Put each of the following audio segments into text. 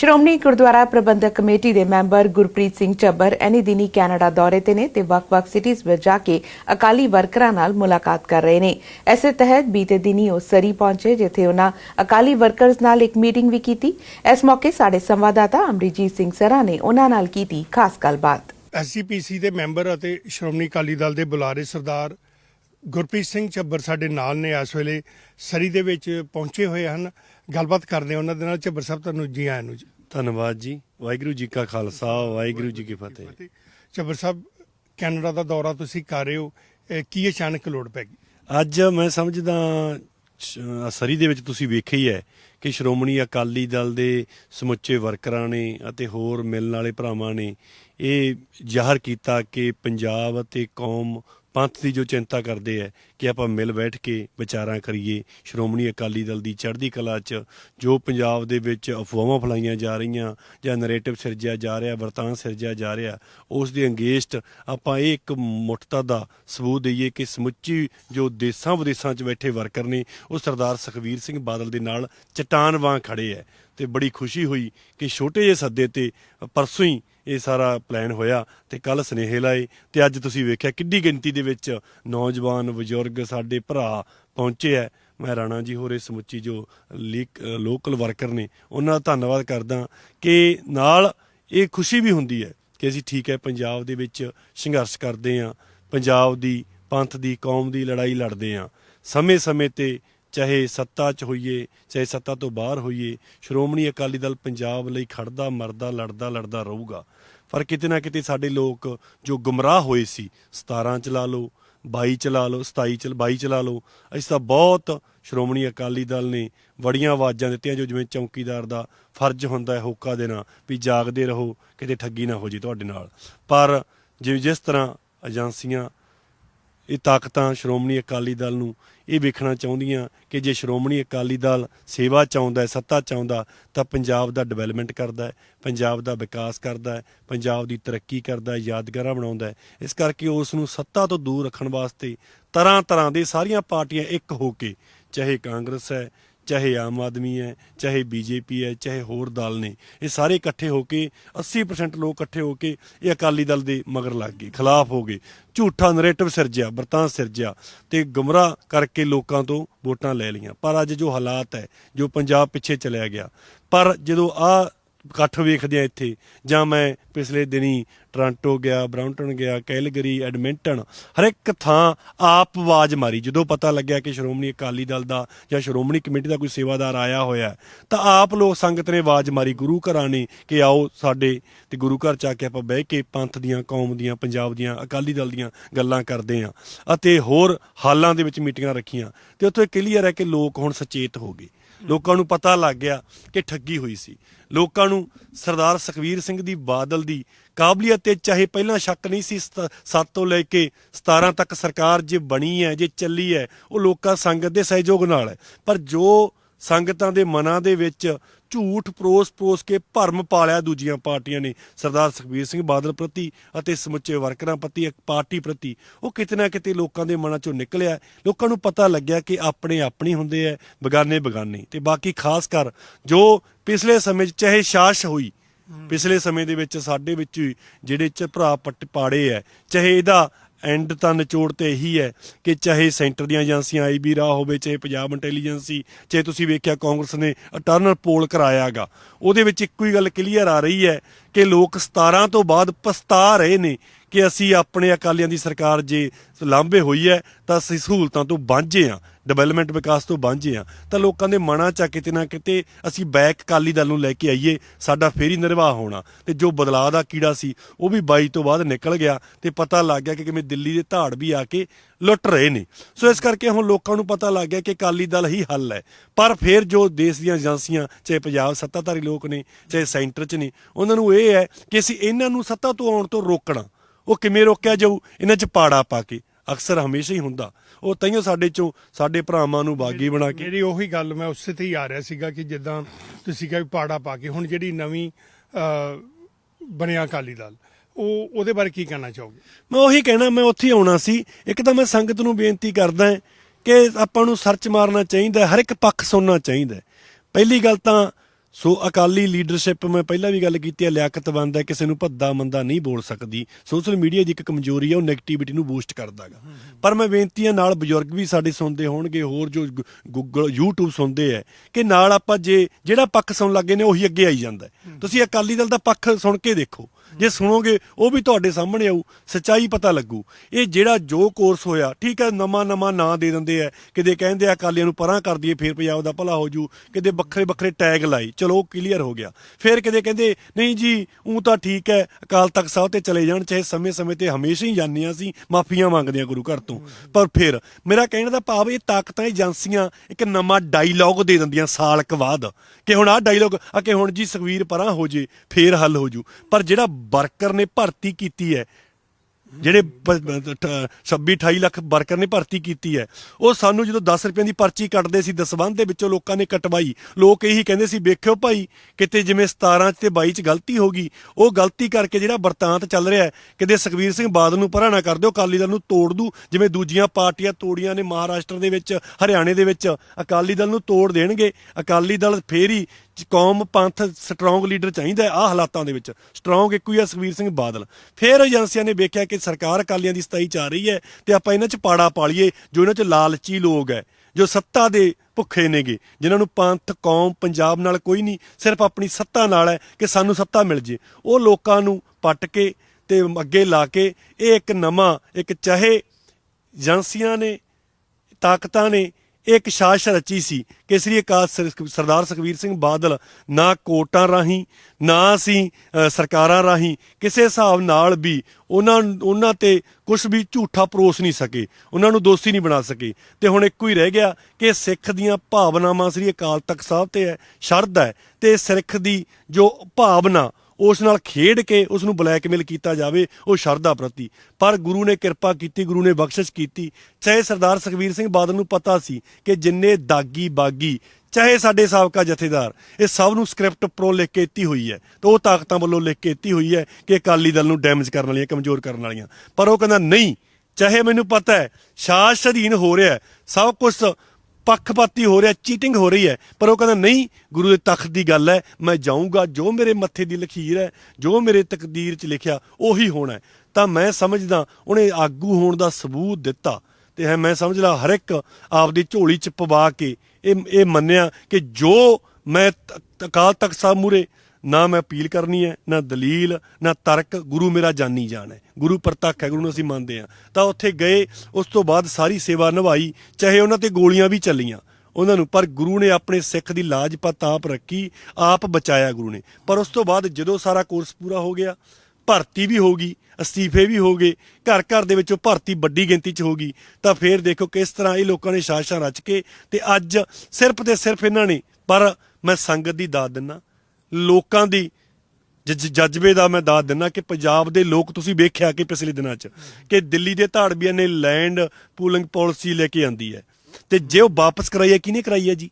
ਸ਼੍ਰੋਮਣੀ ਗੁਰਦੁਆਰਾ ਪ੍ਰਬੰਧਕ committee ਦੇ member Gurpreet Singh Chabbar ਐਨੀ ਦਿਨੀ ਕੈਨੇਡਾ ਦੌਰੇ ਤੇ ਨੇ ਤੇ ਵੱਖ-ਵੱਖ ਸਿਟੀਜ਼ ਵਿੱਚ ਜਾ ਕੇ ਅਕਾਲੀ ਵਰਕਰਾਂ ਨਾਲ ਮੁਲਾਕਾਤ ਕਰ ਰਹੇ ਨੇ। ਐਸੇ ਤਹਿਤ ਬੀਤੇ ਦਿਨੀ ਉਹ ਸਰੀ ਪਹੁੰਚੇ, ਜਿੱਥੇ ਉਹਨਾਂ ਅਕਾਲੀ ਵਰਕਰਸ ਨਾਲ ਇੱਕ ਮੀਟਿੰਗ ਵੀ ਕੀਤੀ। ਇਸ ਮੌਕੇ ਸਾਡੇ ਸੰਵਾਦਦਾਤਾ ਅਮਰੀਜੀਤ ਸਿੰਘ ਸਰਾ ਨੇ ਉਹਨਾਂ ਨਾਲ ਕੀਤੀ ਖਾਸ ਗੱਲਬਾਤ। ਐਸਜੀਪੀਸੀ ਦੇ ਮੈਂਬਰ ਅਤੇ ਸ਼੍ਰੋਮਣੀ ਅਕਾਲੀ ਦਲ ਦੇ ਬੁਲਾਰੇ ਸਰਦਾਰ ਗੁਰਪ੍ਰੀਤ ਸਿੰਘ ਚੱਬਰ ਸਾਡੇ ਨਾਲ ਨੇ ਇਸ ਵੇਲੇ ਸਰੀ ਦੇ ਵਿੱਚ ਪਹੁੰਚੇ ਹੋਏ ਹਨ। ਗੱਲਬਾਤ ਕਰਦੇ ਹਾਂ ਉਹਨਾਂ ਦੇ ਨਾਲ। ਚੱਬਰ ਸਾਹਿਬ ਤੁਹਾਨੂੰ ਜੀ ਆਇਆਂ ਨੂੰ ਜੀ। ਧੰਨਵਾਦ ਜੀ। ਵਾਹਿਗੁਰੂ ਜੀ ਕਾ ਖਾਲਸਾ ਵਾਹਿਗੁਰੂ ਜੀ ਕੀ ਫਤਿਹ। ਚੱਬਰ ਸਾਹਿਬ ਕੈਨੇਡਾ ਦਾ ਦੌਰਾ ਤੁਸੀਂ ਕਰ ਰਹੇ ਹੋ ਕੀ ਅਚਾਨਕ ਲੋੜ ਪੈ ਗਈ? ਅੱਜ ਮੈਂ ਸਮਝਦਾ ਸਰੀ ਦੇ ਵਿੱਚ ਤੁਸੀਂ ਵੇਖਿਆ ਹੀ ਹੈ ਕਿ ਸ਼੍ਰੋਮਣੀ ਅਕਾਲੀ ਦਲ ਦੇ ਸਮੁੱਚੇ ਵਰਕਰਾਂ ਨੇ ਅਤੇ ਹੋਰ ਮਿਲਣ ਵਾਲੇ ਭਰਾਵਾਂ ਨੇ ਇਹ ਜ਼ਾਹਰ ਕੀਤਾ ਕਿ ਪੰਜਾਬ ਅਤੇ ਕੌਮ ਪੰਥ ਦੀ ਜੋ ਚਿੰਤਾ ਕਰਦੇ ਹੈ ਕਿ ਆਪਾਂ ਮਿਲ ਬੈਠ ਕੇ ਵਿਚਾਰਾਂ ਕਰੀਏ, ਸ਼੍ਰੋਮਣੀ ਅਕਾਲੀ ਦਲ ਦੀ ਚੜ੍ਹਦੀ ਕਲਾ 'ਚ ਜੋ ਪੰਜਾਬ ਦੇ ਵਿੱਚ ਅਫਵਾਹਾਂ ਫਲਾਈਆਂ ਜਾ ਰਹੀਆਂ ਜਾਂ ਨੈਰੇਟਿਵ ਸਿਰਜਿਆ ਜਾ ਰਿਹਾ ਵਰਤਾਂ ਸਿਰਜਿਆ ਜਾ ਰਿਹਾ, ਉਸ ਦੇ ਅੰਗੇਸਟ ਆਪਾਂ ਇਹ ਇੱਕ ਮੁੱਠਤਾ ਦਾ ਸਬੂਤ ਦਈਏ ਕਿ ਸਮੁੱਚੀ ਜੋ ਦੇਸਾਂ ਵਿਦੇਸਾਂ 'ਚ ਬੈਠੇ ਵਰਕਰ ਨੇ, ਉਹ ਸਰਦਾਰ ਸੁਖਵੀਰ ਸਿੰਘ ਬਾਦਲ ਦੇ ਨਾਲ ਚਟਾਨ ਵਾਂਗ ਖੜੇ ਹੈ ਤੇ ਬੜੀ ਖੁਸ਼ੀ ਹੋਈ ਕਿ ਛੋਟੇ ਜਿਹੇ ਸੱਦੇ ਤੇ ਪਰਸੋਂ ਹੀ ਇਹ ਸਾਰਾ ਪਲਾਨ ਹੋਇਆ ਤੇ ਕੱਲ ਸਨੇਹ ਲਾਏ ਤੇ ਅੱਜ ਤੁਸੀਂ ਵੇਖਿਆ ਕਿੱਡੀ ਗਿਣਤੀ ਦੇ ਵਿੱਚ ਨੌਜਵਾਨ ਬਜ਼ੁਰਗ ਸਾਡੇ ਭਰਾ ਪਹੁੰਚੇ ਐ ਮੈਂ ਰਾਣਾ ਜੀ ਹੋਰੇ ਸਮੁੱਚੀ ਜੋ ਲੀਕ- ਲੋਕਲ ਵਰਕਰ ਨੇ, ਉਹਨਾਂ ਦਾ ਧੰਨਵਾਦ ਕਰਦਾ ਕਿ ਨਾਲ ਇਹ ਖੁਸ਼ੀ ਵੀ ਹੁੰਦੀ ਹੈ ਕਿ ਅਸੀਂ ਠੀਕ ਹੈ, ਪੰਜਾਬ ਦੇ ਵਿੱਚ ਸੰਘਰਸ਼ ਕਰਦੇ ਆਂ ਪੰਜਾਬ ਦੀ ਪੰਥ ਦੀ, ਕੌਮ ਦੀ ਲੜਾਈ ਲੜਦੇ ਆਂ ਸਮੇਂ-ਸਮੇਂ ਤੇ ਚਾਹੇ ਸੱਤਾ 'ਚ ਹੋਈਏ, ਚਾਹੇ ਸੱਤਾ ਤੋਂ ਬਾਹਰ ਹੋਈਏ, ਸ਼੍ਰੋਮਣੀ ਅਕਾਲੀ ਦਲ ਪੰਜਾਬ ਲਈ ਖੜਦਾ, ਮਰਦਾ, ਲੜਦਾ ਲੜਦਾ ਰਹੂਗਾ। ਪਰ ਕਿਤੇ ਨਾ ਕਿਤੇ ਸਾਡੇ ਲੋਕ ਜੋ ਗੁੰਮਰਾਹ ਹੋਏ ਸੀ 17 ਚ ਲਾ ਲਓ 22 ਚ ਲਾ ਲਓ 27 ਚ 22 ਚ ਲਾ ਲਓ, ਅਸੀਂ ਤਾਂ ਬਹੁਤ ਸ਼੍ਰੋਮਣੀ ਅਕਾਲੀ ਦਲ ਨੇ ਬੜੀਆਂ ਆਵਾਜ਼ਾਂ ਦਿੱਤੀਆਂ ਜੋ ਜਿਵੇਂ ਚੌਕੀਦਾਰ ਦਾ ਫਰਜ਼ ਹੁੰਦਾ ਹੈ ਹੋਕਾ ਦੇਣਾ, ਵੀ ਜਾਗਦੇ ਰਹੋ, ਕਿਤੇ ਠੱਗੀ ਨਾ ਹੋ ਜੇ ਤੁਹਾਡੇ ਨਾਲ। ਪਰ ਜਿਵੇਂ ਜਿਸ ਤਰ੍ਹਾਂ ਏਜੰਸੀਆਂ ਇਹ ਤਾਕਤਾਂ ਸ਼੍ਰੋਮਣੀ ਅਕਾਲੀ ਦਲ ਨੂੰ ਇਹ ਵੇਖਣਾ ਚਾਹੁੰਦੀਆਂ ਕਿ ਜੇ ਸ਼੍ਰੋਮਣੀ ਅਕਾਲੀ ਦਲ ਸੇਵਾ ਚਾਹੁੰਦਾ ਹੈ, ਸੱਤਾ ਚਾਹੁੰਦਾ, ਤਾਂ ਪੰਜਾਬ ਦਾ ਡਿਵੈਲਪਮੈਂਟ ਕਰਦਾ ਹੈ, ਪੰਜਾਬ ਦਾ ਵਿਕਾਸ ਕਰਦਾ ਹੈ, ਪੰਜਾਬ ਦੀ ਤਰੱਕੀ ਕਰਦਾ ਹੈ, ਯਾਦਗਾਰਾਂ ਬਣਾਉਂਦਾ ਹੈ। ਇਸ ਕਰਕੇ ਉਸ ਨੂੰ ਸੱਤਾ ਤੋਂ ਦੂਰ ਰੱਖਣ ਵਾਸਤੇ ਤਰ੍ਹਾਂ ਤਰ੍ਹਾਂ ਦੇ ਸਾਰੀਆਂ ਪਾਰਟੀਆਂ ਇੱਕ ਹੋ ਕੇ, ਚਾਹੇ ਕਾਂਗਰਸ ਹੈ ਚਾਹੇ ਆਮ ਆਦਮੀ ਹੈ, ਚਾਹੇ ਬੀਜੇਪੀ ਹੈ, ਚਾਹੇ ਹੋਰ ਦਲ ਨੇ, ਇਹ ਸਾਰੇ ਇਕੱਠੇ ਹੋ ਕੇ 80% ਲੋਕ ਇਕੱਠੇ ਹੋ ਕੇ ਇਹ ਅਕਾਲੀ ਦਲ ਦੇ ਮਗਰ ਲੱਗ ਗਏ, ਖਿਲਾਫ ਹੋ ਗਏ। ਝੂਠਾ ਨੈਰੇਟਿਵ ਸਿਰਜਿਆ, ਵਰਤਾਂ ਸਿਰਜਿਆ ਤੇ ਗੁੰਮਰਾਹ ਕਰਕੇ ਲੋਕਾਂ ਤੋਂ ਵੋਟਾਂ ਲੈ ਲਈਆਂ। ਪਰ ਅੱਜ ਜੋ ਹਾਲਾਤ ਹੈ, ਜੋ ਪੰਜਾਬ ਪਿੱਛੇ ਚਲਿਆ ਗਿਆ, ਪਰ ਜਦੋਂ ਆ ਇਕੱਠ ਵੇਖਦੇ ਆ ਇੱਥੇ। ਜਾਂ ਮੈਂ ਪਿਛਲੇ ਦਿਨੀ ਟੋਰਾਂਟੋ ਗਿਆ ਬ੍ਰਾਂਟਨ ਗਿਆ, ਕੈਲਗਰੀ, ਐਡਮਿੰਟਨ ਹਰ ਇੱਕ ਥਾਂ ਆਪ ਆਵਾਜ਼ ਮਾਰੀ। ਜਦੋਂ ਪਤਾ ਲੱਗਿਆ ਕਿ ਸ਼੍ਰੋਮਣੀ ਅਕਾਲੀ ਦਲ ਦਾ ਜਾਂ ਸ਼੍ਰੋਮਣੀ ਕਮੇਟੀ ਦਾ ਕੋਈ ਸੇਵਾਦਾਰ ਆਇਆ ਹੋਇਆ ਤਾਂ ਆਪ ਲੋਕ ਸੰਗਤ ਨੇ ਆਵਾਜ਼ ਮਾਰੀ, ਗੁਰੂ ਘਰਾਂ ਨੇ ਕਿ ਆਓ ਸਾਡੇ ਤੇ ਗੁਰੂ ਘਰ ਚ ਆ ਕੇ ਆਪਾਂ ਬਹਿ ਕੇ ਪੰਥ ਦੀਆਂ, ਕੌਮ ਦੀਆਂ, ਪੰਜਾਬ ਦੀਆਂ, ਅਕਾਲੀ ਦਲ ਦੀਆਂ ਗੱਲਾਂ ਕਰਦੇ ਆਂ ਅਤੇ ਹੋਰ ਹਾਲਾਂ ਦੇ ਵਿੱਚ ਮੀਟਿੰਗਾਂ ਰੱਖੀਆਂ। ਤੇ ਉੱਥੇ ਕਲੀਅਰ ਹੈ ਕਿ ਲੋਕ ਹੁਣ ਸਚੇਤ ਹੋ ਗਏ। ਲੋਕਾਂ ਨੂੰ ਪਤਾ ਲੱਗ ਗਿਆ ਕਿ ਠੱਗੀ ਹੋਈ ਸੀ। ਲੋਕਾਂ ਨੂੰ ਸਰਦਾਰ ਸੁਖਵੀਰ ਸਿੰਘ ਦੀ ਬਾਦਲ ਦੀ ਕਾਬਲੀਅਤ ਤੇ ਚਾਹੇ ਪਹਿਲਾਂ ਸ਼ੱਕ ਨਹੀਂ ਸੀ 7 ਤੋਂ ਲੈ ਕੇ 17 ਤੱਕ ਸਰਕਾਰ ਜੇ ਬਣੀ ਹੈ, ਜੇ ਚੱਲੀ ਹੈ, ਉਹ ਲੋਕਾਂ ਸੰਗਤ ਦੇ ਸਹਿਯੋਗ ਨਾਲ ਹੈ। ਪਰ ਜੋ ਸੰਗਤਾਂ ਦੇ ਮਨਾਂ ਦੇ ਵਿੱਚ ਝੂਠ ਪਰੋਸ ਪਰੋਸ ਕੇ ਭਰਮ ਪਾਲਿਆ ਦੂਜੀਆਂ ਪਾਰਟੀਆਂ ਨੇ। ਸਰਦਾਰ ਸੁਖਬੀਰ ਸਿੰਘ ਬਾਦਲ ਪ੍ਰਤੀ ਅਤੇ ਸਮੁੱਚੇ ਵਰਕਰਾਂ ਪ੍ਰਤੀ ਇੱਕ ਪਾਰਟੀ ਪ੍ਰਤੀ ਉਹ ਕਿਤੇ ਨਾ ਕਿਤੇ ਲੋਕਾਂ ਦੇ ਮਨਾਂ ਚੋਂ ਨਿਕਲਿਆ। ਲੋਕਾਂ ਨੂੰ ਪਤਾ ਲੱਗਿਆ ਕਿ ਆਪਣੇ ਆਪਣੀ ਹੁੰਦੇ ਆ ਬਗਾਨੇ ਬਗਾਨੇ। ਤੇ ਬਾਕੀ ਖਾਸ ਕਰ ਜੋ ਪਿਛਲੇ ਸਮੇਂ 'ਚ ਚਾਹੇ ਸ਼ਾਸ਼ ਹੋਈ ਪਿਛਲੇ ਸਮੇਂ ਦੇ ਵਿੱਚ ਸਾਡੇ ਵਿੱਚ ਜਿਹੜੇ ਚ ਭਰਾ ਪੱਟ ਪਾੜੇ ਐ ਚਾਹੇ ਇਹਦਾ ਐਂਡ ਤਾਂ ਨਿਚੋੜ ਤੇ ਇਹੀ ਹੈ ਕਿ ਚਾਹੇ ਸੈਂਟਰ ਦੀਆਂ ਏਜੰਸੀਆਂ ਆਈਬੀ ਰਾਹ ਹੋਵੇ, ਚਾਹੇ ਪੰਜਾਬ ਇੰਟੈਲੀਜੈਂਸੀ, ਚਾਹੇ ਤੁਸੀਂ ਵੇਖਿਆ ਕਾਂਗਰਸ ਨੇ ਅਟਰਨਲ ਪੋਲ ਕਰਾਇਆਗਾ। ਉਹਦੇ ਵਿੱਚ ਇੱਕੋ ਹੀ ਗੱਲ ਕਲੀਅਰ ਆ ਰਹੀ ਹੈ ਕਿ ਲੋਕ 17 ਤੋਂ ਬਾਅਦ ਪਛਤਾ ਰਹੇ ਨੇ। ਕਿ ਅਸੀਂ ਆਪਣੇ ਅਕਾਲੀਆਂ ਦੀ ਸਰਕਾਰ ਜੇ ਲਾਂਭੇ ਹੋਈ ਹੈ, ਤਾਂ ਅਸੀਂ ਸਹੂਲਤਾਂ ਤੋਂ ਵਾਂਝੇ ਆ ਡਿਵੈਲਪਮੈਂਟ ਵਿਕਾਸ ਤੋਂ ਵਾਂਝੇ ਆ ਤਾਂ ਲੋਕਾਂ ਦੇ ਮਨਾਂ 'ਚ ਆ ਕਿਤੇ ਨਾ ਕਿਤੇ ਅਸੀਂ ਬੈਕ ਅਕਾਲੀ ਦਲ ਨੂੰ ਲੈ ਕੇ ਆਈਏ, ਸਾਡਾ ਫੇਰ ਹੀ ਨਿਰਵਾਹ ਹੋਣਾ। ਤੇ ਜੋ ਬਦਲਾਅ ਦਾ ਕੀੜਾ ਸੀ, ਉਹ ਵੀ 22 ਤੋਂ ਬਾਅਦ ਨਿਕਲ ਗਿਆ ਤੇ ਪਤਾ ਲੱਗ ਗਿਆ ਕਿ ਕਿਵੇਂ ਦਿੱਲੀ ਦੇ ਧਾੜ ਵੀ ਆ ਕੇ ਲੁੱਟ ਰਹੇ ਨੇ। ਸੋ ਇਸ ਕਰਕੇ ਹੁਣ ਲੋਕਾਂ ਨੂੰ ਪਤਾ ਲੱਗ ਗਿਆ ਕਿ ਅਕਾਲੀ ਦਲ ਹੀ ਹੱਲ ਹੈ। ਪਰ ਫਿਰ ਜੋ ਦੇਸ਼ ਦੀਆਂ ਏਜੰਸੀਆਂ, ਚਾਹੇ ਪੰਜਾਬ ਸੱਤਾਧਾਰੀ ਲੋਕ ਨੇ, ਚਾਹੇ ਸੈਂਟਰ 'ਚ ਨੇ, ਉਹਨਾਂ ਨੂੰ ਇਹ ਹੈ ਕਿ ਅਸੀਂ ਇਹਨਾਂ ਨੂੰ ਸੱਤਾ ਤੋਂ ਆਉਣ ਤੋਂ ਰੋਕਣਾ। ਉਹ ਕਿਵੇਂ ਰੋਕਿਆ ਜਾਊ? ਇਹਨਾਂ 'ਚ ਪਾੜਾ ਪਾ ਕੇ। ਅਕਸਰ ਹਮੇਸ਼ਾ ਹੀ ਹੁੰਦਾ। ਉਹ ਤਈਓ ਸਾਡੇ ਚੋਂ ਸਾਡੇ ਭਰਾਵਾਂ ਨੂੰ ਬਾਗੀ ਬਣਾ ਕੇ। ਜਿਹੜੀ ਉਹੀ ਗੱਲ ਮੈਂ ਉਸੇ ਤੇ ਹੀ ਆ ਰਿਹਾ ਸੀਗਾ ਕਿ ਜਿੱਦਾਂ ਤੁਸੀਂ ਕਿਹਾ ਵੀ ਪਾੜਾ ਪਾ ਕੇ ਹੁਣ ਜਿਹੜੀ ਨਵੀਂ ਬਣਿਆ ਅਕਾਲੀ ਦਲ ਉਹ ਉਹਦੇ ਬਾਰੇ ਕੀ ਕਹਿਣਾ ਚਾਹੋਗੇ? ਮੈਂ ਉਹੀ ਕਹਿਣਾ ਮੈਂ ਉੱਥੇ ਆਉਣਾ ਸੀ। ਇੱਕ ਤਾਂ ਮੈਂ ਸੰਗਤ ਨੂੰ ਬੇਨਤੀ ਕਰਦਾ ਕਿ ਆਪਾਂ ਨੂੰ ਸਰਚ ਮਾਰਨਾ ਚਾਹੀਦਾ ਹਰ ਇੱਕ ਪੱਖ ਸੁਣਨਾ ਚਾਹੀਦਾ। ਪਹਿਲੀ ਗੱਲ ਤਾਂ ਸੋ ਅਕਾਲੀ ਲੀਡਰਸ਼ਿਪ ਮੈਂ ਪਹਿਲਾਂ ਵੀ ਗੱਲ ਕੀਤੀ ਹੈ ਲਿਆਕਤਵੰਦ ਹੈ, ਕਿਸੇ ਨੂੰ ਭੱਦਾ ਮੰਦਾ ਨਹੀਂ ਬੋਲ ਸਕਦੀ। ਸੋਸ਼ਲ ਮੀਡੀਆ ਦੀ ਇੱਕ ਕਮਜ਼ੋਰੀ ਹੈ, ਉਹ ਨੈਗੇਟਿਵਿਟੀ ਨੂੰ ਬੂਸਟ ਕਰਦਾਗਾ ਪਰ ਮੈਂ ਬੇਨਤੀਆਂ ਨਾਲ ਬਜ਼ੁਰਗ ਵੀ ਸਾਡੇ ਸੁਣਦੇ ਹੋਣਗੇ, ਹੋਰ ਜੋ ਗੂਗਲ YouTube ਸੁਣਦੇ ਹੈ, ਕਿ ਨਾਲ ਆਪਾਂ ਜੇ ਜਿਹੜਾ ਪੱਖ ਸੁਣ ਲੱਗੇ ਨੇ, ਉਹੀ ਅੱਗੇ ਆਈ ਜਾਂਦਾ ਤੁਸੀਂ ਅਕਾਲੀ ਦਲ ਦਾ ਪੱਖ ਸੁਣ ਕੇ ਦੇਖੋ। ਜੇ ਸੁਣੋਗੇ, ਉਹ ਵੀ ਤੁਹਾਡੇ ਸਾਹਮਣੇ ਆਊ, ਸੱਚਾਈ ਪਤਾ ਲੱਗੂ। ਇਹ ਜਿਹੜਾ ਜੋ ਕੋਰਸ ਹੋਇਆ, ਠੀਕ ਹੈ, ਨਵਾਂ ਨਵਾਂ ਨਾਂ ਦੇ ਦਿੰਦੇ ਆ। ਕਿਤੇ ਕਹਿੰਦੇ ਆ, ਅਕਾਲੀਆਂ ਨੂੰ ਪਰਾਂ ਕਰ ਦਈਏ, ਫੇਰ ਪੰਜਾਬ ਦਾ ਭਲਾ ਹੋ ਜੂ। ਕਿਤੇ ਵੱਖਰੇ ਵੱਖਰੇ ਟੈਗ ਲਾਈ ਚਲੋ ਕਲੀਅਰ ਹੋ ਗਿਆ। ਫਿਰ ਕਿਤੇ ਕਹਿੰਦੇ, ਨਹੀਂ ਜੀ ਉਹ ਤਾਂ ਠੀਕ ਹੈ, ਅਕਾਲ ਤਖਤ ਸਾਹਿਬ ਤੇ ਚਲੇ ਜਾਣ, ਚਾਹੇ ਸਮੇਂ-ਸਮੇਂ ਤੇ ਹਮੇਸ਼ਾ ਹੀ ਜਾਂਦੇ ਹਾਂ ਅਸੀਂ ਮਾਫੀਆਂ ਮੰਗਦੇ ਆ ਗੁਰੂ ਘਰ ਤੋਂ। ਪਰ ਫਿਰ ਮੇਰਾ ਕਹਿਣ ਦਾ ਭਾਵ, ਇਹ ਤਾਕਤਾਂ ਏਜੰਸੀਆਂ ਇੱਕ ਨਵਾਂ ਡਾਇਲੌਗ ਦੇ ਦਿੰਦੀਆਂ ਸਾਲ ਕੁ ਬਾਅਦ। ਕਿ ਹੁਣ ਆਹ ਡਾਇਲੌਗ ਆ ਕਿ ਹੁਣ ਜੀ ਸੁਖਵੀਰ ਪਰਾਂ ਹੋ ਜੇ, ਫੇਰ ਹੱਲ ਹੋ ਜੂ। ਪਰ ਜਿਹੜਾ ਵਰਕਰ ਨੇ ਭਰਤੀ ਕੀਤੀ ਹੈ। ਜਿਹੜੇ 26 28 ਲੱਖ ਵਰਕਰ ਨੇ ਭਰਤੀ ਕੀਤੀ ਹੈ। ਉਹ ਸਾਨੂੰ ਜਦੋਂ 10 ਰੁਪਏ ਦੀ ਪਰਚੀ ਕੱਟਦੇ ਸੀ, ਦਸਵੰਧ ਦੇ ਵਿੱਚੋਂ ਲੋਕਾਂ ਨੇ ਕਟਵਾਈ। ਲੋਕ ਇਹੀ ਕਹਿੰਦੇ ਸੀ, ਵੇਖਿਓ ਭਾਈ, ਕਿਤੇ ਜਿਵੇਂ 17 ਚ ਤੇ 22 ਚ ਗਲਤੀ ਹੋ ਗਈ, ਉਹ ਗਲਤੀ ਕਰਕੇ ਜਿਹੜਾ ਵਰਤਾਂਤ ਚੱਲ ਰਿਹਾ ਹੈ, ਕਿਤੇ ਸੁਖਵੀਰ ਸਿੰਘ ਬਾਦਲ ਨੂੰ ਪਰਾਂ ਨਾ ਕਰ ਦਿਓ, ਅਕਾਲੀ ਦਲ ਨੂੰ ਤੋੜ ਦੂ, ਜਿਵੇਂ ਦੂਜੀਆਂ ਪਾਰਟੀਆਂ ਤੋੜੀਆਂ ਨੇ ਮਹਾਰਾਸ਼ਟਰ ਦੇ ਵਿੱਚ, ਹਰਿਆਣੇ ਦੇ ਵਿੱਚ, ਅਕਾਲੀ ਦਲ ਨੂੰ ਤੋੜ ਦੇਣਗੇ, ਅਕਾਲੀ ਦਲ ਫੇਰ ਹੀ ਕੌਮ ਪੰਥ ਸਟਰੋਂਗ ਲੀਡਰ ਚਾਹੀਦਾ ਹੈ ਆਹ ਹਾਲਾਤਾਂ ਦੇ ਵਿੱਚ। ਸਟਰੋਂਗ ਇੱਕੋ ਹੀ ਆ ਸੁਖਵੀਰ ਸਿੰਘ ਬਾਦਲ। ਫਿਰ ਏਜੰਸੀਆਂ ਨੇ ਵੇਖਿਆ ਕਿ ਸਰਕਾਰ ਅਕਾਲੀਆਂ ਦੀ ਸਤਾਈ ਚ ਆ ਰਹੀ ਹੈ ਤੇ ਆਪਾਂ ਇਹਨਾਂ ਚ ਪਾੜਾ ਪਾਲੀਏ, ਜੋ ਇਹਨਾਂ ਚ ਲਾਲਚੀ ਲੋਕ ਹੈ, ਜੋ ਸੱਤਾ ਦੇ ਭੁੱਖੇ ਨੇਗੇ, ਜਿਨ੍ਹਾਂ ਨੂੰ ਪੰਥ, ਕੌਮ, ਪੰਜਾਬ ਨਾਲ ਕੋਈ ਨਹੀਂ, ਸਿਰਫ ਆਪਣੀ ਸੱਤਾ ਨਾਲ ਹੈ ਕਿ ਸਾਨੂੰ ਸੱਤਾ ਮਿਲ ਜੇ। ਉਹ ਲੋਕਾਂ ਨੂੰ ਪੱਟ ਕੇ ਤੇ ਅੱਗੇ ਲਾ ਕੇ ਇਹ ਇੱਕ ਨਵਾਂ, ਇੱਕ ਚਾਹੇ ਏਜੰਸੀਆਂ ਨੇ, ਤਾਕਤਾਂ ਨੇ ਇਹ ਇੱਕ ਸਾਜ਼ਿਸ਼ ਰਚੀ ਸੀ ਕਿ ਸ੍ਰੀ ਅਕਾਲ ਸਰਦਾਰ ਸੁਖਵੀਰ ਸਿੰਘ ਬਾਦਲ ਨਾ ਕੋਟਾਂ ਰਾਹੀਂ, ਨਾ ਅਸੀਂ ਸਰਕਾਰਾਂ ਰਾਹੀਂ ਕਿਸੇ ਹਿਸਾਬ ਨਾਲ ਵੀ ਉਹਨਾਂ ਉਹਨਾਂ ਤੇ ਕੁਝ ਵੀ ਝੂਠਾ ਪਰੋਸ ਨਹੀਂ ਸਕੇ, ਉਹਨਾਂ ਨੂੰ ਦੋਸ਼ੀ ਨਹੀਂ ਬਣਾ ਸਕੇ। ਤੇ ਹੁਣ ਇੱਕੋ ਹੀ ਰਹਿ ਗਿਆ ਕਿ ਸਿੱਖ ਦੀਆਂ ਭਾਵਨਾਵਾਂ ਸ੍ਰੀ ਅਕਾਲ ਤਖਤ ਸਾਹਿਬ ਤੇ ਹੈ, ਸ਼ਰਧਾ ਹੈ ਤੇ ਸਿੱਖ ਦੀ ਜੋ ਭਾਵਨਾ ਉਸ ਨਾਲ ਖੇਡ ਕੇ ਉਸ ਨੂੰ ਬਲੈਕਮੇਲ ਕੀਤਾ ਜਾਵੇ, ਉਹ ਸ਼ਰਧਾ ਪ੍ਰਤੀ। ਪਰ ਗੁਰੂ ਨੇ ਕਿਰਪਾ ਕੀਤੀ, ਗੁਰੂ ਨੇ ਬਖਸ਼ਿਸ਼ ਕੀਤੀ। ਚਾਹੇ ਸਰਦਾਰ ਸੁਖਵੀਰ ਸਿੰਘ ਬਾਦਲ ਨੂੰ ਪਤਾ ਸੀ ਕਿ ਜਿੰਨੇ ਦਾਗੀ ਬਾਗੀ, ਚਾਹੇ ਸਾਡੇ ਸਾਬਕਾ ਜਥੇਦਾਰ, ਇਹ ਸਭ ਨੂੰ ਸਕ੍ਰਿਪਟ ਪ੍ਰੋ ਲਿਖ ਕੇ ਦਿੱਤੀ ਹੋਈ ਹੈ। ਤੇ ਉਹ ਤਾਕਤਾਂ ਵੱਲੋਂ ਲਿਖ ਕੇ ਦਿੱਤੀ ਹੋਈ ਹੈ ਕਿ ਅਕਾਲੀ ਦਲ ਨੂੰ ਡੈਮੇਜ ਕਰਨ ਵਾਲੀਆਂ, ਕਮਜ਼ੋਰ ਕਰਨ ਵਾਲੀਆਂ। ਪਰ ਉਹ ਕਹਿੰਦਾ, ਨਹੀਂ, ਚਾਹੇ ਮੈਨੂੰ ਪਤਾ ਹੈ ਸ਼ਾਸ ਅਧੀਨ ਹੋ ਰਿਹਾ ਸਭ ਕੁਝ ਪੱਖਪਾਤੀ ਹੋ ਰਿਹਾ, ਚੀਟਿੰਗ ਹੋ ਰਹੀ ਹੈ। ਪਰ ਉਹ ਕਹਿੰਦਾ, ਨਹੀਂ, ਗੁਰੂ ਦੇ ਤਖਤ ਦੀ ਗੱਲ ਹੈ, ਮੈਂ ਜਾਊਂਗਾ, ਜੋ ਮੇਰੇ ਮੱਥੇ ਦੀ ਲਖੀਰ ਹੈ, ਜੋ ਮੇਰੇ ਤਕਦੀਰ 'ਚ ਲਿਖਿਆ, ਉਹੀ ਹੋਣਾ ਤਾਂ ਮੈਂ ਸਮਝਦਾ, ਉਹਨੇ ਆਗੂ ਹੋਣ ਦਾ ਸਬੂਤ ਦਿੱਤਾ। ਤੇ ਹੈ, ਮੈਂ ਸਮਝਦਾ ਹਰ ਇੱਕ ਆਪਦੀ ਝੋਲੀ 'ਚ ਪਵਾ ਕੇ, ਇਹ ਇਹ ਮੰਨਿਆ ਕਿ ਜੋ ਮੈਂ ਅਕਾਲ ਤਖਤ ਸਾਹਿਬ ਮੂਰੇ ਨਾ ਮੈਂ ਅਪੀਲ ਕਰਨੀ ਹੈ, ਨਾ ਦਲੀਲ, ਨਾ ਤਰਕ, ਗੁਰੂ ਮੇਰਾ ਜਾਨੀ ਜਾਣ ਹੈ। ਗੁਰੂ ਪ੍ਰਤੱਖ ਹੈ, ਗੁਰੂ ਨੂੰ ਅਸੀਂ ਮੰਨਦੇ ਹਾਂ। ਤਾਂ ਉੱਥੇ ਗਏ, ਉਸ ਤੋਂ ਬਾਅਦ ਸਾਰੀ ਸੇਵਾ ਨਿਭਾਈ, ਚਾਹੇ ਉਹਨਾਂ ਤੇ ਗੋਲੀਆਂ ਵੀ ਚੱਲੀਆਂ। ਉਹਨਾਂ ਨੂੰ, ਪਰ ਗੁਰੂ ਨੇ ਆਪਣੇ ਸਿੱਖ ਦੀ ਲਾਜਪਤ ਆਪ ਰੱਖੀ, ਆਪ ਬਚਾਇਆ ਗੁਰੂ ਨੇ। ਪਰ ਉਸ ਤੋਂ ਬਾਅਦ ਜਦੋਂ ਸਾਰਾ ਕੋਰਸ ਪੂਰਾ ਹੋ ਗਿਆ, ਭਰਤੀ ਵੀ ਹੋ ਗਈ, ਅਸਤੀਫੇ ਵੀ ਹੋ ਗਏ ਘਰ ਘਰ ਦੇ ਵਿੱਚੋਂ ਭਰਤੀ ਵੱਡੀ ਗਿਣਤੀ 'ਚ ਹੋ ਗਈ, ਤਾਂ ਫਿਰ ਦੇਖੋ ਕਿਸ ਤਰ੍ਹਾਂ ਇਹ ਲੋਕਾਂ ਨੇ ਸਾਜ਼ਿਸ਼ਾਂ ਰਚ ਕੇ ਤੇ ਅੱਜ ਸਿਰਫ ਤੇ ਸਿਰਫ ਇਹਨਾਂ ਨੇ, ਪਰ ਮੈਂ ਸੰਗਤ ਦੀ ਦਾਤ ਦਿੰਨਾ ਲੋਕਾਂ ਦੀ ਜਜ਼ਬੇ ਦਾ ਮੈਂ ਦਾਤ ਦਿੰਨਾ ਕਿ ਪੰਜਾਬ ਦੇ ਲੋਕ ਤੁਸੀਂ ਵੇਖਿਆ ਕਿ ਪਿਛਲੇ ਦਿਨਾਂ 'ਚ ਕਿ ਦਿੱਲੀ ਦੇ ਧਾੜਵੀਆਂ ਨੇ ਲੈਂਡ ਪੂਲਿੰਗ ਪਾਲਿਸੀ ਲੈ ਕੇ ਆਂਦੀ ਹੈ। ਤੇ ਜੇ ਉਹ ਵਾਪਸ ਕਰਾਈ ਹੈ, ਕਿਹਨੇ ਕਰਾਈ ਹੈ ਜੀ?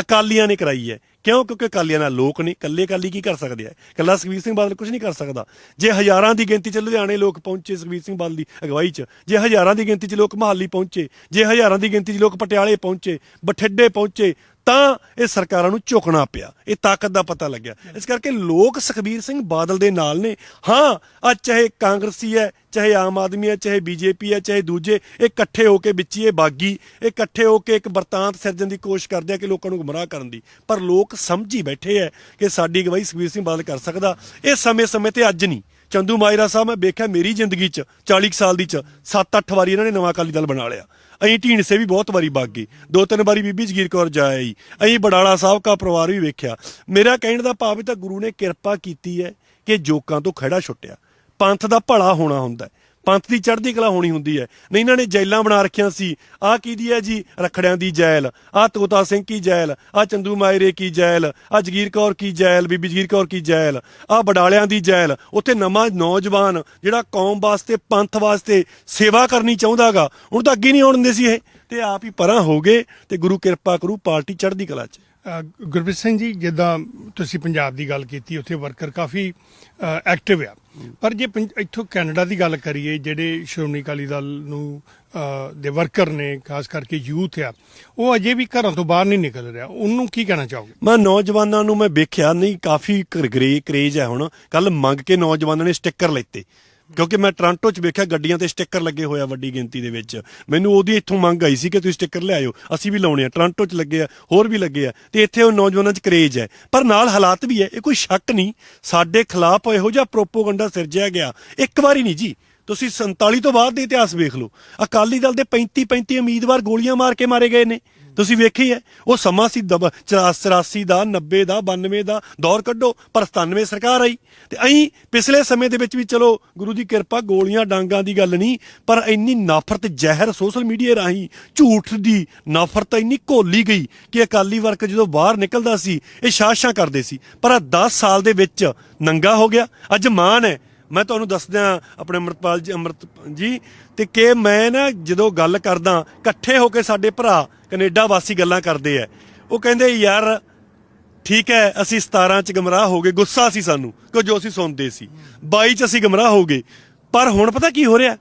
ਅਕਾਲੀਆਂ ਨੇ ਕਰਾਈ ਹੈ। ਕਿਉਂ? ਕਿਉਂਕਿ ਅਕਾਲੀਆਂ ਨਾਲ ਲੋਕ ਨੇ ਕੱਲੇ ਅਕਾਲੀ ਕੀ ਕਰ ਸਕਦੇ ਆ? ਕੱਲਾ ਸੁਖਬੀਰ ਸਿੰਘ ਬਾਦਲ ਕੁਝ ਨਹੀਂ ਕਰ ਸਕਦਾ। ਜੇ ਹਜ਼ਾਰਾਂ ਦੀ ਗਿਣਤੀ ਚ ਲੁਧਿਆਣੇ ਲੋਕ ਪਹੁੰਚੇ ਸੁਖਬੀਰ ਸਿੰਘ ਬਾਦਲ ਦੀ ਅਗਵਾਈ ਚ, ਜੇ ਹਜ਼ਾਰਾਂ ਦੀ ਗਿਣਤੀ ਚ ਲੋਕ ਮਹਾਲੀ ਪਹੁੰਚੇ, ਜੇ ਹਜ਼ਾਰਾਂ ਦੀ ਗਿਣਤੀ ਚ ਲੋਕ ਪਟਿਆਲੇ ਪਹੁੰਚੇ, ਬਠਿੰਡੇ ਪਹੁੰਚੇ ਤਾਂ ਇਹ ਸਰਕਾਰਾਂ ਨੂੰ ਝੁਕਣਾ ਪਿਆ, ਇਹ ਤਾਕਤ ਦਾ ਪਤਾ ਲੱਗਿਆ। ਇਸ ਕਰਕੇ ਲੋਕ ਸੁਖਬੀਰ ਸਿੰਘ ਬਾਦਲ ਦੇ ਨਾਲ ਨੇ। ਹਾਂ, ਅੱਜ ਚਾਹੇ ਕਾਂਗਰਸੀ ਹੈ, ਚਾਹੇ ਆਮ ਆਦਮੀ ਹੈ, ਚਾਹੇ ਬੀਜੇਪੀ ਹੈ, ਚਾਹੇ ਦੂਜੇ, ਇਹ ਇਕੱਠੇ ਹੋ ਕੇ ਵਿੱਚ ਹੀ ਇਹ ਬਾਗੀ, ਇਹ ਇਕੱਠੇ ਹੋ ਕੇ ਇੱਕ ਵਰਤਾਂਤ ਸਿਰਜਣ ਦੀ ਕੋਸ਼ਿਸ਼ ਕਰਦੇ ਆ ਕਿ ਲੋਕਾਂ ਨੂੰ ਗੁੰਮਰਾਹ ਕਰਨ ਦੀ। ਪਰ ਲੋਕ ਸਮਝੀ ਬੈਠੇ ਹੈ ਕਿ ਸਾਡੀ ਅਗਵਾਈ ਸੁਖਬੀਰ ਸਿੰਘ ਬਾਦਲ ਕਰ ਸਕਦਾ। ਇਹ ਸਮੇਂ-ਸਮੇਂ ਤੇ ਅੱਜ ਨਹੀਂ। ਚੰਦੂ ਮਾਇਰਾ ਸਾਹਿਬ, ਮੈਂ ਵੇਖਿਆ ਮੇਰੀ ਜ਼ਿੰਦਗੀ 'ਚ 40 ਕੁ ਸਾਲ ਦੀ 'ਚ 7-8 ਵਾਰੀ ਇਹਨਾਂ ਨੇ ਨਵਾਂ ਅਕਾਲੀ ਦਲ ਬਣਾ ਲਿਆ। ਅਸੀਂ ਢੀਂਡਸੇ ਵੀ ਬਹੁਤ ਵਾਰੀ ਵਗ ਗਏ। ਦੋ ਤਿੰਨ ਵਾਰੀ ਬੀਬੀ ਜਗੀਰ ਕੌਰ ਜਾਈ ਅਸੀਂ ਬੜਾਲਾ ਸਾਹਿਬ ਦਾ ਪਰਿਵਾਰ ਵੀ ਵੇਖਿਆ। ਮੇਰਾ ਕਹਿਣ ਦਾ ਭਾਵ ਇਹ ਤਾਂ ਗੁਰੂ ਨੇ ਕਿਰਪਾ ਕੀਤੀ ਹੈ ਕਿ ਜੋਕਾਂ ਤੋਂ ਖੜਾ ਛੁੱਟਿਆ। ਪੰਥ ਦਾ ਭਲਾ ਹੋਣਾ ਹੁੰਦਾ ਹੈ। ਪੰਥ ਦੀ ਚੜ੍ਹਦੀ ਕਲਾ ਹੋਣੀ ਹੁੰਦੀ ਹੈ। ਨਹੀਂ, ਇਹਨਾਂ ਨੇ ਜੈਲਾਂ ਬਣਾ ਰੱਖੀਆਂ ਸੀ। ਆਹ ਕਿਹਦੀ ਹੈ ਜੀ? ਰਖੜਿਆਂ ਦੀ ਜੈਲ। ਆਹ ਤੋਤਾ ਸਿੰਘ ਕੀ ਜੈਲ? ਆਹ ਚੰਦੂ ਮਾਇਰੇ ਕੀ ਜੈਲ? ਆਹ ਜਗੀਰ ਕੌਰ ਕੀ ਜੈਲ? ਬੀਬੀ ਜਗੀਰ ਕੌਰ ਕੀ ਜੈਲ? ਆਹ ਬਡਾਲਿਆਂ ਦੀ ਜੈਲ। ਉੱਥੇ ਨਵਾਂ ਨੌਜਵਾਨ ਜਿਹੜਾ ਕੌਮ ਵਾਸਤੇ, ਪੰਥ ਵਾਸਤੇ ਸੇਵਾ ਕਰਨੀ ਚਾਹੁੰਦਾਗਾ ਹੁਣ ਤਾਂ ਅੱਗੇ ਨਹੀਂ ਆਉਣ ਦਿੰਦੇ ਸੀ ਇਹ। ਤੇ ਆਪ ਹੀ ਪਰਾਂ ਹੋ ਗਏ ਤੇ ਗੁਰੂ ਕਿਰਪਾ ਕਰੂ ਪਾਰਟੀ ਚੜ੍ਹਦੀ ਕਲਾ 'ਚ। ਗੁਰਪ੍ਰੀਤ ਸਿੰਘ ਜੀ, ਜਿੱਦਾਂ ਤੁਸੀਂ ਪੰਜਾਬ ਦੀ ਗੱਲ ਕੀਤੀ, ਉੱਥੇ ਵਰਕਰ ਕਾਫੀ ਐਕਟਿਵ ਆ। ਪਰ ਜੇ ਪੰਜ- ਇੱਥੋਂ ਕੈਨੇਡਾ ਦੀ ਗੱਲ ਕਰੀਏ ਜਿਹੜੇ ਸ਼੍ਰੋਮਣੀ ਅਕਾਲੀ ਦਲ ਨੂੰ ਅ, ਦੇ ਵਰਕਰ ਨੇ ਖਾਸ ਕਰਕੇ ਯੂਥ ਆ ਉਹ ਅਜੇ ਵੀ ਘਰਾਂ ਤੋਂ ਬਾਹਰ ਨਹੀਂ ਨਿਕਲ ਰਿਹਾ। ਉਹਨੂੰ ਕੀ ਕਹਿਣਾ ਚਾਹੋਗੇ? ਮੈਂ ਨੌਜਵਾਨਾਂ ਨੂੰ ਮੈਂ ਵੇਖਿਆ ਨਹੀਂ ਕਾਫੀ ਗਰੇ ਕਰੇਜ ਹੈ ਹੁਣ। ਕੱਲ ਮੰਗ ਕੇ ਨੌਜਵਾਨਾਂ ਨੇ ਸਟicker ਲੈਤੇ। ਕਿਉਂਕਿ ਮੈਂ ਟ੍ਰਾਂਟੋ 'ਚ ਵੇਖਿਆ ਗੱਡੀਆਂ ਤੇ ਸਟicker ਲੱਗੇ ਹੋਇਆ ਵੱਡੀ ਗਿਣਤੀ ਦੇ ਵਿੱਚ। ਮੈਨੂੰ ਉਹਦੀ ਇੱਥੋਂ ਮੰਗ ਆਈ ਸੀ ਕਿ ਤੁਸੀਂ ਸਟicker ਲਿਆਇਓ ਅਸੀਂ ਵੀ ਲਾਉਣੇ ਆ। ਟ੍ਰਾਂਟੋ 'ਚ ਲੱਗੇ ਆ, ਹੋਰ ਵੀ ਲੱਗੇ ਆ। ਤੇ ਇੱਥੇ ਉਹ ਨੌਜਵਾਨਾਂ 'ਚ ਕਰੇਜ ਹੈ। ਪਰ ਨਾਲ ਹਾਲਾਤ ਵੀ ਹੈ। ਇਹ ਕੋਈ ਸ਼ੱਕ ਨਹੀਂ। ਸਾਡੇ ਖਿਲਾਫ ਇਹੋ ਜਿਹਾ ਪ੍ਰੋਪੋਗੰਡਾ ਸਿਰਜਿਆ ਗਿਆ। ਇੱਕ ਵਾਰੀ ਨਹੀਂ ਜੀ। ਤੁਸੀਂ 47 ਤੋਂ ਬਾਅਦ ਦੇ ਇਤਿਹਾਸ ਵੇਖ ਲਓ। ਅਕਾਲੀ ਦਲ ਦੇ 35 35 ਉਮੀਦਵਾਰ ਗੋਲੀਆਂ ਮਾਰ ਕੇ ਮਾਰੇ ਗਏ ਨੇ। ਤੁਸੀਂ ਵੇਖੀ ਹੈ, ਉਹ ਸਮਾਂ ਸੀ 84 ਦਾ 90 ਦਾ 92 ਦਾ, ਦੌਰ ਕੱਢੋ, ਪਰ 97 ਸਰਕਾਰ ਆਈ। ਤੇ ਅਹੀਂ ਪਿਛਲੇ ਸਮੇਂ ਦੇ ਵਿੱਚ ਵੀ ਚਲੋ, ਗੁਰੂ ਦੀ ਕਿਰਪਾ, ਗੋਲੀਆਂ, ਡਾਂਗਾਂ ਦੀ ਗੱਲ ਨਹੀਂ, ਪਰ ਇੰਨੀ ਨਫ਼ਰਤ ਜ਼ਹਿਰ ਸੋਸ਼ਲ ਮੀਡੀਆ ਰਾਹੀਂ, ਝੂਠ ਦੀ ਨਫ਼ਰਤ ਇੰਨੀ ਘੋਲੀ ਗਈ ਕਿ ਅਕਾਲੀ ਵਰਕ ਜਦੋਂ ਬਾਹਰ ਨਿਕਲਦਾ ਸੀ, ਇਹ ਸ਼ਾਸ਼ਾਂ ਕਰਦੇ ਸੀ। ਪਰ ਆ 10 ਸਾਲ ਦੇ ਵਿੱਚ ਨੰਗਾ ਹੋ ਗਿਆ। ਅੱਜ ਮਾਨ ਹੈ। ਮੈਂ ਤੁਹਾਨੂੰ ਦੱਸਦਿਆਂ ਆਪਣੇ ਅਮਰਪਾਲ ਜੀ, ਅਮਰਤ ਜੀ, ਤੇ ਕਿ ਮੈਂ ਨਾ ਜਦੋਂ ਗੱਲ ਕਰਦਾ, ਇਕੱਠੇ ਹੋ ਕੇ ਸਾਡੇ ਭਰਾ ਕੈਨੇਡਾ ਵਾਸੀ ਗੱਲਾਂ ਕਰਦੇ ਆ ਉਹ ਕਹਿੰਦੇ, ਯਾਰ, ਠੀਕ ਹੈ ਅਸੀਂ 17 ਚ ਗਮਰਾਹ ਹੋ ਗਏ, ਗੁੱਸਾ ਸੀ ਸਾਨੂੰ ਕਿ ਜੋ ਅਸੀਂ ਸੁਣਦੇ ਸੀ। 22 ਚ ਅਸੀਂ ਗਮਰਾਹ ਹੋ ਗਏ, ਪਰ ਹੁਣ ਪਤਾ ਕੀ ਹੋ ਰਿਹਾ?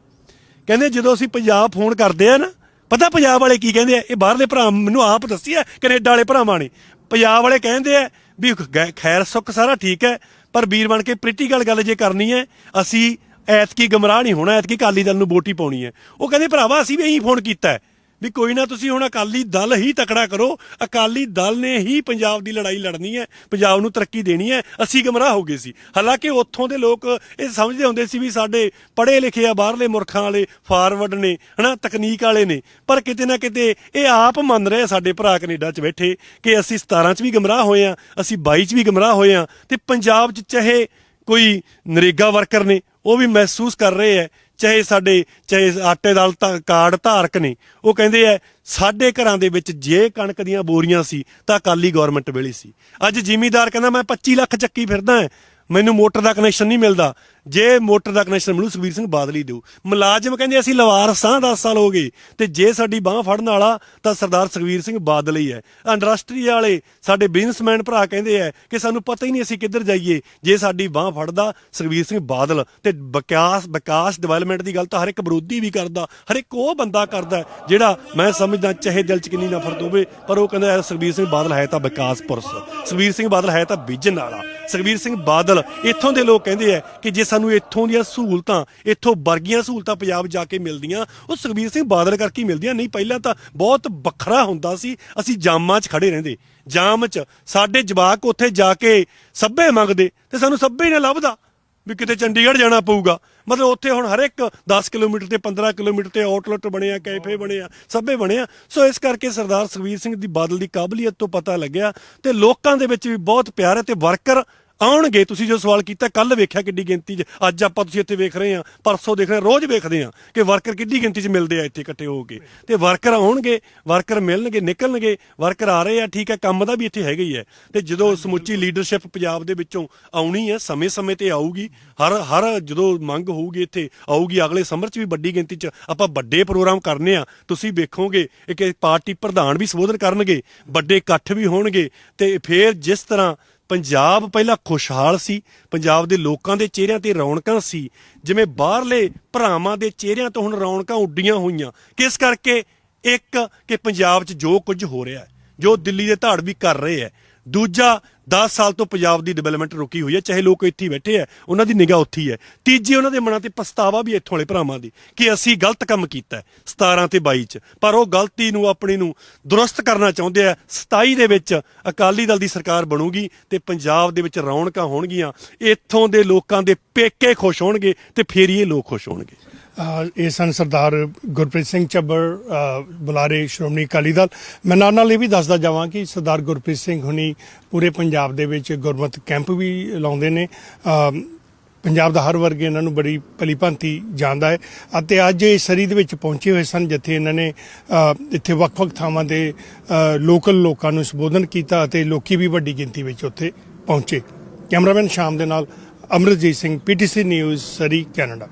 ਕਹਿੰਦੇ, ਜਦੋਂ ਅਸੀਂ ਪੰਜਾਬ ਫੋਨ ਕਰਦੇ ਆ ਨਾ, ਪਤਾ ਪੰਜਾਬ ਵਾਲੇ ਕੀ ਕਹਿੰਦੇ ਆ? ਇਹ ਬਾਹਰਲੇ ਭਰਾ ਮੈਨੂੰ ਆਪ ਦੱਸੀ ਦੱਸਿਆ, ਕੈਨੇਡਾ ਵਾਲੇ ਭਰਾਵਾਂ ਨੇ। ਪੰਜਾਬ ਵਾਲੇ ਕਹਿੰਦੇ ਆ ਵੀ ਗੈ- ਖੈਰ, ਸੁੱਖ ਸਾਰਾ ਠੀਕ ਹੈ ਪਰ ਵੀਰ ਬਣ ਕੇ ਪ੍ਰੀਟੀਕਲ ਗੱਲ ਜੇ ਕਰਨੀ ਹੈ ਅਸੀਂ ਐਤਕੀ ਗਮਰਾਹ ਨਹੀਂ ਹੋਣਾ, ਐਤਕੀ ਅਕਾਲੀ ਦਲ ਨੂੰ ਵੋਟ ਹੀ ਪਾਉਣੀ ਹੈ ਉਹ ਕਹਿੰਦੇ, ਭਰਾਵਾ, ਅਸੀਂ ਵੀ ਇਹੀ ਫੋਨ ਕੀਤਾ ਹੈ ਵੀ ਕੋਈ ਨਾ ਤੁਸੀਂ ਹੁਣ ਅਕਾਲੀ ਦਲ ਹੀ ਤਕੜਾ ਕਰੋ, ਅਕਾਲੀ ਦਲ ਨੇ ਹੀ ਪੰਜਾਬ ਦੀ ਲੜਾਈ ਲੜਨੀ ਹੈ, ਪੰਜਾਬ ਨੂੰ ਤਰੱਕੀ ਦੇਣੀ ਹੈ, ਅਸੀਂ ਗਮਰਾਹ ਹੋ ਗਏ ਸੀ। ਹਾਲਾਂਕਿ ਉੱਥੋਂ ਦੇ ਲੋਕ ਇਹ ਸਮਝਦੇ ਹੁੰਦੇ ਸੀ ਵੀ ਸਾਡੇ ਪੜ੍ਹੇ ਲਿਖੇ ਆ, ਬਾਹਰਲੇ ਮੁਲਕਾਂ ਵਾਲੇ ਫਾਰਵਰਡ ਨੇ, ਹਨਾ, ਤਕਨੀਕ ਵਾਲੇ ਨੇ, ਪਰ ਕਿਤੇ ਨਾ ਕਿਤੇ ਇਹ ਆਪ ਮੰਨ ਰਹੇ ਆ ਸਾਡੇ ਭਰਾ ਕੈਨੇਡਾ 'ਚ ਬੈਠੇ ਕਿ ਅਸੀਂ 17 'ਚ ਵੀ ਗਮਰਾਹ ਹੋਏ ਆ, ਅਸੀਂ 22 'ਚ ਵੀ ਗਮਰਾਹ ਹੋਏ ਆ, ਤੇ ਪੰਜਾਬ 'ਚ ਚਾਹੇ ਕੋਈ ਨਰੇਗਾ ਵਰਕਰ ਨੇ, ਉਹ ਵੀ ਮਹਿਸੂਸ ਕਰ ਰਹੇ ਐ ਚਾਹੇ ਸਾਡੇ, ਚਾਹੇ ਆਟੇ ਦਾਲ ਤਾਂ ਕਾਰਡ ਧਾਰਕ ਨੇ, ਉਹ ਕਹਿੰਦੇ ਐ ਸਾਡੇ ਘਰਾਂ ਦੇ ਵਿੱਚ ਜੇ ਕਣਕ ਦੀਆਂ ਬੋਰੀਆਂ ਸੀ ਤਾਂ ਅਕਾਲੀ ਗਵਰਨਮੈਂਟ ਵੇਲੇ ਸੀ। ਅੱਜ ਜ਼ਿਮੀਦਾਰ ਕਹਿੰਦਾ, ਮੈਂ 25 ਲੱਖ ਚੱਕੀ ਫਿਰਦਾ ਐ ਮੈਨੂੰ ਮੋਟਰ ਦਾ ਕਨੈਕਸ਼ਨ ਨਹੀਂ ਮਿਲਦਾ। ਜੇ ਮੋਟਰ ਦਾ ਕਨੈਕਸ਼ਨ ਮਿਲੂ, ਸੁਖਬੀਰ ਸਿੰਘ ਬਾਦਲ ਹੀ ਦਿਓ। ਮੁਲਾਜ਼ਮ ਕਹਿੰਦੇ ਅਸੀਂ ਲਵਾਰਸ ਸਾਂ 10 ਸਾਲ ਹੋ ਗਏ। ਤੇ ਜੇ ਸਾਡੀ ਬਾਹ ਫੜਨ ਵਾਲਾ, ਤਾਂ ਸਰਦਾਰ ਸੁਖਬੀਰ ਸਿੰਘ ਬਾਦਲ ਹੀ ਹੈ। ਇੰਡਸਟਰੀ ਵਾਲੇ, ਸਾਡੇ ਬਿਜ਼ਨਸਮੈਨ ਭਰਾ ਕਹਿੰਦੇ ਆ ਕਿ ਸਾਨੂੰ ਪਤਾ ਹੀ ਨਹੀਂ ਅਸੀਂ ਕਿੱਧਰ ਜਾਈਏ। ਜੇ ਸਾਡੀ ਬਾਹ ਫੜਦਾ ਸੁਖਬੀਰ ਸਿੰਘ ਬਾਦਲ, ਤੇ ਵਿਕਾਸ ਵਿਕਾਸ ਡਿਵੈਲਪਮੈਂਟ ਦੀ ਗੱਲ ਤਾਂ ਹਰ ਇੱਕ ਵਿਰੋਧੀ ਵੀ ਕਰਦਾ, ਹਰ ਇੱਕ ਉਹ ਬੰਦਾ ਕਰਦਾ ਜਿਹੜਾ ਮੈਂ ਸਮਝਦਾ ਚਾਹੇ ਦਿਲ 'ਚ ਕਿੰਨੀ ਨਫ਼ਰਤ ਹੋਵੇ, ਪਰ ਉਹ ਕਹਿੰਦਾ ਸੁਖਬੀਰ ਸਿੰਘ ਬਾਦਲ ਹੈ ਤਾਂ ਵਿਕਾਸ ਪੁਰਸ਼। ਸੁਖਬੀਰ ਸਿੰਘ ਬਾਦਲ ਹੈ ਤਾਂ ਵਿਜਨ ਵਾਲਾ। ਸੁਖਬੀਰ ਸਿੰਘ ਬਾਦਲ ਇੱਥੋਂ ਦੇ ਲੋਕ ਕਹਿੰਦੇ ਆ ਕਿ ਜੇ ਸਾਨੂੰ ਇੱਥੋਂ ਦੀਆਂ ਸਹੂਲਤਾਂ, ਇੱਥੋਂ ਵਰਗੀਆਂ ਸਹੂਲਤਾਂ ਪੰਜਾਬ ਜਾ ਕੇ ਮਿਲਦੀਆਂ, ਉਹ ਸੁਖਬੀਰ ਸਿੰਘ ਬਾਦਲ ਕਰਕੇ ਮਿਲਦੀਆਂ। ਨਹੀਂ, ਪਹਿਲਾਂ ਤਾਂ ਬਹੁਤ ਵੱਖਰਾ ਹੁੰਦਾ ਸੀ। ਅਸੀਂ ਜਾਮਾਂ 'ਚ ਖੜੇ ਰਹਿੰਦੇ। ਜਾਮ 'ਚ ਸਾਡੇ ਜਵਾਕ ਉੱਥੇ ਜਾ ਕੇ ਸੱਭੇ ਮੰਗਦੇ ਤੇ ਸਾਨੂੰ ਸੱਭੇ ਨਾ ਲੱਭਦਾ ਵੀ ਕਿਤੇ ਚੰਡੀਗੜ੍ਹ ਜਾਣਾ ਪਊਗਾ। ਮਤਲਬ ਉੱਥੇ ਹੁਣ ਹਰ ਇੱਕ 10 ਕਿਲੋਮੀਟਰ ਤੇ 15 ਕਿਲੋਮੀਟਰ ਤੇ ਆਊਟਲੈਟ ਬਣੇ ਆ, ਕੈਫੇ ਬਣੇ ਆ ਸਭੇ ਬਣੇ ਆ। ਸੋ ਇਸ ਕਰਕੇ ਸਰਦਾਰ ਸੁਖਬੀਰ ਸਿੰਘ ਦੀ ਬਾਦਲ ਦੀ ਕਾਬਲੀਅਤ ਤੋਂ ਪਤਾ ਲੱਗਿਆ ਤੇ ਲੋਕਾਂ ਦੇ ਵਿੱਚ ਵੀ ਬਹੁਤ ਪਿਆਰ ਹੈ ਤੇ ਵਰਕਰ ਆਉਣਗੇ ਤੁਸੀਂ ਜੋ ਸਵਾਲ ਕੀਤਾ ਕੱਲ ਵੇਖਿਆ ਕਿੱਡੀ ਗਿਣਤੀ 'ਚ। ਅੱਜ ਆਪਾਂ ਤੁਸੀਂ ਇੱਥੇ ਵੇਖ ਰਹੇ ਆ ਪਰਸੋਂ ਦੇਖ ਰਹੇ ਰੋਜ਼ ਵੇਖਦੇ ਆ ਕਿ ਵਰਕਰ ਕਿੱਡੀ ਗਿਣਤੀ 'ਚ ਮਿਲਦੇ ਆ ਇੱਥੇ ਇਕੱਠੇ ਹੋ ਕੇ। ਤੇ ਵਰਕਰ ਆਉਣਗੇ ਵਰਕਰ ਮਿਲਣਗੇ ਨਿਕਲਣਗੇ ਵਰਕਰ ਆ ਰਹੇ ਆ ਠੀਕ ਹੈ ਕੰਮ ਦਾ ਵੀ ਇੱਥੇ ਹੈਗਾ ਹੀ ਹੈ। ਤੇ ਜਦੋਂ ਸਮੁੱਚੀ ਲੀਡਰਸ਼ਿਪ ਪੰਜਾਬ ਦੇ ਵਿੱਚੋਂ ਆਉਣੀ ਹੈ ਸਮੇਂ-ਸਮੇਂ ਤੇ ਆਊਗੀ। ਹਰ ਹਰ ਜਦੋਂ ਮੰਗ ਹੋਊਗੀ ਇੱਥੇ ਆਊਗੀ ਅਗਲੇ ਸਮਰ 'ਚ ਵੀ ਵੱਡੀ ਗਿਣਤੀ 'ਚ ਆਪਾਂ ਵੱਡੇ ਪ੍ਰੋਗਰਾਮ ਕਰਨੇ ਆ। ਤੁਸੀਂ ਵੇਖੋਗੇ ਇੱਕ ਪਾਰਟੀ ਪ੍ਰਧਾਨ ਵੀ ਸੰਬੋਧਨ ਕਰਨਗੇ ਵੱਡੇ ਇਕੱਠ ਵੀ ਹੋਣਗੇ ਤੇ ਫੇਰ ਜਿਸ ਤਰ੍ਹਾਂ ਪੰਜਾਬ ਪਹਿਲਾਂ ਖੁਸ਼ਹਾਲ ਸੀ, ਪੰਜਾਬ ਦੇ ਲੋਕਾਂ ਦੇ ਚਿਹਰਿਆਂ ਤੇ ਰੌਣਕਾਂ ਸੀ, ਜਿਵੇਂ ਬਾਹਰਲੇ ਭਰਾਵਾਂ ਦੇ ਚਿਹਰਿਆਂ ਤੋਂ ਹੁਣ ਰੌਣਕਾਂ ਉੱਡੀਆਂ ਹੋਈਆਂ। ਕਿਸ ਕਰਕੇ? ਇੱਕ, ਕਿ ਪੰਜਾਬ 'ਚ ਜੋ ਕੁਝ ਹੋ ਰਿਹਾ ਜੋ ਦਿੱਲੀ ਦੇ ਧਾੜ ਵੀ ਕਰ ਰਹੇ ਹੈ ਦੂਜਾ 10 ਸਾਲ ਤੋਂ ਪੰਜਾਬ ਦੀ ਡਿਵੈਲਪਮੈਂਟ ਰੁਕੀ ਹੋਈ ਹੈ, ਚਾਹੇ ਲੋਕ ਇੱਥੇ ਬੈਠੇ ਹੈ, ਉਹਨਾਂ ਦੀ ਨਿਗਾਹ ਉੱਥੇ ਹੀ ਹੈ। ਤੀਜੀ, ਉਹਨਾਂ ਦੇ ਮਨਾਂ ਤੇ ਪਛਤਾਵਾ ਵੀ ਇੱਥੋਂ ਵਾਲੇ ਭਰਾਵਾਂ ਦੀ ਕਿ ਅਸੀਂ ਗਲਤ ਕੰਮ ਕੀਤਾ ਹੈ 17 ਤੇ 22 ਚ। ਪਰ ਉਹ ਗਲਤੀ ਨੂੰ, ਆਪਣੀ ਨੂੰ ਦੁਰਸਤ ਕਰਨਾ ਚਾਹੁੰਦੇ ਆ 27 ਦੇ ਵਿੱਚ ਅਕਾਲੀ ਦਲ ਦੀ ਸਰਕਾਰ ਬਣੂਗੀ ਤੇ ਪੰਜਾਬ ਦੇ ਵਿੱਚ ਰੌਣਕਾਂ ਹੋਣਗੀਆਂ। ਇੱਥੋਂ ਦੇ ਲੋਕਾਂ ਦੇ ਪੇਕੇ ਖੁਸ਼ ਹੋਣਗੇ ਤੇ ਫੇਰ ਹੀ ਇਹ ਲੋਕ ਖੁਸ਼ ਹੋਣਗੇ। ਇਹ ਸਨ ਸਰਦਾਰ ਗੁਰਪ੍ਰੀਤ ਸਿੰਘ ਚੱਬਰ ਬੁਲਾਰੇ ਸ਼੍ਰੋਮਣੀ ਅਕਾਲੀ ਦਲ। ਮੈਂ ਨਾਲ ਨਾਲ ਇਹ ਵੀ ਦੱਸਦਾ ਜਾਵਾਂ ਕਿ ਸਰਦਾਰ ਗੁਰਪ੍ਰੀਤ ਸਿੰਘ ਹੁਣੀ ਪੂਰੇ ਪੰਜਾਬ ਦੇ ਵਿੱਚ ਗੁਰਮਤ ਕੈਂਪ ਵੀ ਲਾਉਂਦੇ ਨੇ। ਪੰਜਾਬ ਦਾ ਹਰ ਵਰਗ ਇਹਨਾਂ ਨੂੰ ਬੜੀ ਭਲੀ ਭਾਂਤੀ ਜਾਣਦਾ ਹੈ ਅਤੇ ਅੱਜ ਇਹ ਸਰੀ ਦੇ ਵਿੱਚ ਪਹੁੰਚੇ ਹੋਏ ਸਨ, ਜਿੱਥੇ ਇਹਨਾਂ ਨੇ ਇੱਥੇ ਵੱਖ-ਵੱਖ ਥਾਵਾਂ ਦੇ ਲੋਕਲ ਲੋਕਾਂ ਨੂੰ ਸੰਬੋਧਨ ਕੀਤਾ ਅਤੇ ਲੋਕੀ ਵੀ ਵੱਡੀ ਗਿਣਤੀ ਵਿੱਚ ਉੱਥੇ ਪਹੁੰਚੇ। ਕੈਮਰਾਮੈਨ ਸ਼ਾਮ ਦੇ ਨਾਲ Amarjit Singh PTC news Surrey, Canada.